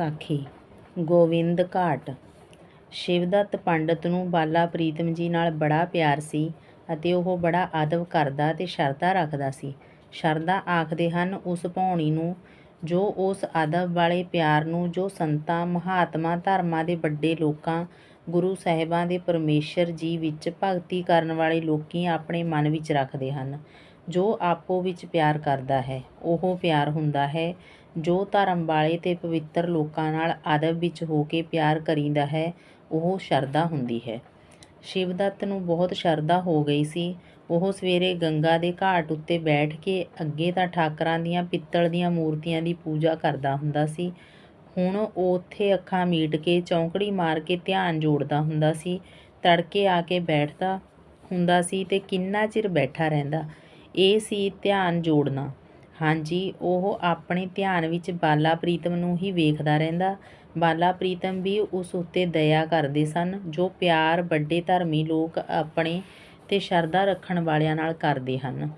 ਸਾਖੀ ਗੋਬਿੰਦ ਘਾਟ। ਸ਼ਿਵਦੱਤ ਪੰਡਤ ਨੂੰ ਬਾਲਾ ਪ੍ਰੀਤਮ ਜੀ ਨਾਲ ਬੜਾ ਪਿਆਰ ਸੀ ਅਤੇ ਉਹ ਬੜਾ ਅਦਬ ਕਰਦਾ ਤੇ ਸ਼ਰਧਾ ਰੱਖਦਾ ਸੀ। ਸ਼ਰਧਾ ਆਖਦੇ ਹਨ, ਉਸ ਭਾਉਣੀ ਨੂੰ ਜੋ ਉਸ ਆਦਬ ਵਾਲੇ ਪਿਆਰ ਨੂੰ, ਜੋ ਸੰਤਾਂ, ਮਹਾਤਮਾ ਧਰਮਾਂ ਦੇ ਵੱਡੇ ਲੋਕਾਂ, ਗੁਰੂ ਸਾਹਿਬਾਂ ਦੇ ਪਰਮੇਸ਼ਰ ਜੀ ਵਿੱਚ ਭਗਤੀ ਕਰਨ ਵਾਲੇ ਲੋਕੀ ਆਪਣੇ ਮਨ ਵਿੱਚ ਰੱਖਦੇ ਹਨ। ਜੋ ਆਪੋ ਵਿੱਚ ਪਿਆਰ ਕਰਦਾ ਹੈ, ਉਹ ਪਿਆਰ ਹੁੰਦਾ ਹੈ ਜੋ ਧਰਮ ਵਾਲੇ ਤੇ ਪਵਿੱਤਰ ਲੋਕਾਂ ਨਾਲ ਅਦਬ ਵਿੱਚ ਹੋ ਕੇ ਪਿਆਰ ਕਰੀਦਾ ਹੈ, ਉਹ ਸ਼ਰਧਾ ਹੁੰਦੀ ਹੈ। ਸ਼ਿਵਦੱਤ ਨੂੰ ਬਹੁਤ ਸ਼ਰਧਾ ਹੋ ਗਈ ਸੀ। ਉਹ ਸਵੇਰੇ ਗੰਗਾ ਦੇ ਘਾਟ ਉੱਤੇ ਬੈਠ ਕੇ ਅੱਗੇ ਤਾਂ ਠਾਕਰਾਂ ਦੀਆਂ, ਪਿੱਤਲ ਦੀਆਂ ਮੂਰਤੀਆਂ ਦੀ ਪੂਜਾ ਕਰਦਾ ਹੁੰਦਾ ਸੀ। ਹੁਣ ਉਹ ਉੱਥੇ ਅੱਖਾਂ ਮੀਟ ਕੇ ਚੌਂਕੜੀ ਮਾਰ ਕੇ ਧਿਆਨ ਜੋੜਦਾ ਹੁੰਦਾ ਸੀ। ਤੜਕੇ ਆ ਕੇ ਬੈਠਦਾ ਹੁੰਦਾ ਸੀ ਤੇ ਕਿੰਨਾ ਚਿਰ ਬੈਠਾ ਰਹਿੰਦਾ। ਇਹ ਸੀ ਧਿਆਨ ਜੋੜਨਾ। ਹਾਂਜੀ, ਉਹ ਆਪਣੇ ਧਿਆਨ ਵਿੱਚ ਬਾਲਾ ਪ੍ਰੀਤਮ ਨੂੰ ਹੀ ਵੇਖਦਾ ਰਹਿੰਦਾ। ਬਾਲਾ ਪ੍ਰੀਤਮ ਵੀ ਉਸ ਉੱਤੇ ਦਇਆ ਕਰਦੇ ਸਨ, ਜੋ ਪਿਆਰ, ਵੱਡੇ ਧਰਮੀ ਲੋਕ ਆਪਣੇ ਤੇ ਸ਼ਰਧਾ ਰੱਖਣ ਵਾਲਿਆਂ ਨਾਲ ਕਰਦੇ ਹਨ।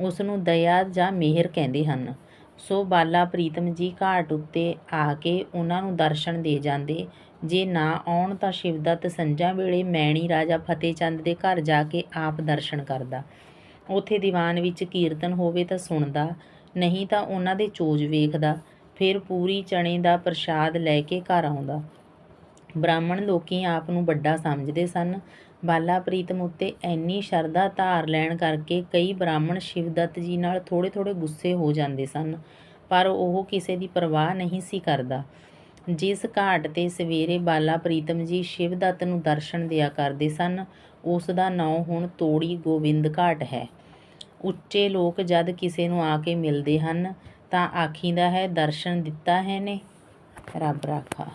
ਉਸ ਨੂੰ ਦਇਆ ਜਾਂ ਮਿਹਰ ਕਹਿੰਦੇ ਹਨ। ਸੋ ਬਾਲਾ ਪ੍ਰੀਤਮ ਜੀ ਘਾਟ ਉੱਤੇ ਆ ਕੇ ਉਹਨਾਂ ਨੂੰ ਦਰਸ਼ਨ ਦੇ ਜਾਂਦੇ। ਜੇ ਨਾ ਆਉਣ ਤਾਂ ਸ਼ਿਵ ਦਾ ਸੰਝਾਂ ਵੇਲੇ ਮੈਣੀ ਰਾਜਾ ਫਤਿਹਚੰਦ ਦੇ ਘਰ ਜਾ ਕੇ ਆਪ ਦਰਸ਼ਨ ਕਰਦਾ। ਉੱਥੇ ਦੀਵਾਨ ਵਿੱਚ ਕੀਰਤਨ ਹੋਵੇ ਤਾਂ ਸੁਣਦਾ, ਨਹੀਂ ਤਾਂ ਉਹਨਾਂ ਦੇ ਚੋਜ ਵੇਖਦਾ, ਫਿਰ ਪੂਰੀ ਚਣੇ ਦਾ ਪ੍ਰਸ਼ਾਦ ਲੈ ਕੇ ਘਰ ਆਉਂਦਾ। ਬ੍ਰਾਹਮਣ ਲੋਕੀ ਆਪ ਨੂੰ ਵੱਡਾ ਸਮਝਦੇ ਸਨ। ਬਾਲਾ ਪ੍ਰੀਤਮ ਉੱਤੇ ਐਨੀ ਸ਼ਰਧਾ ਧਾਰ ਲੈਣ ਕਰਕੇ ਕਈ ਬ੍ਰਾਹਮਣ ਸ਼ਿਵਦੱਤ ਜੀ ਨਾਲ ਥੋੜੇ ਥੋੜੇ ਗੁੱਸੇ ਹੋ ਜਾਂਦੇ ਸਨ, ਪਰ ਉਹ ਕਿਸੇ ਦੀ ਪਰਵਾਹ ਨਹੀਂ ਸੀ ਕਰਦਾ। ਜਿਸ ਘਾਟ ਤੇ ਸਵੇਰੇ ਬਾਲਾ ਪ੍ਰੀਤਮ ਜੀ ਸ਼ਿਵ ਦੱਤ ਨੂੰ ਦਰਸ਼ਨ ਦਿਆ ਕਰਦੇ ਸਨ, ਉਸ ਦਾ ਨਾਂ ਹੁਣ ਤੋੜੀ ਗੋਬਿੰਦ ਘਾਟ ਹੈ। ਉੱਚੇ ਲੋਕ ਜਦ ਕਿਸੇ ਨੂੰ ਆ ਕੇ ਮਿਲਦੇ ਹਨ, ਤਾਂ ਆਖੀਦਾ ਹੈ, ਦਰਸ਼ਨ ਦਿੱਤਾ ਹੈ ਨੇ? ਰੱਬ ਰਾਖਾ।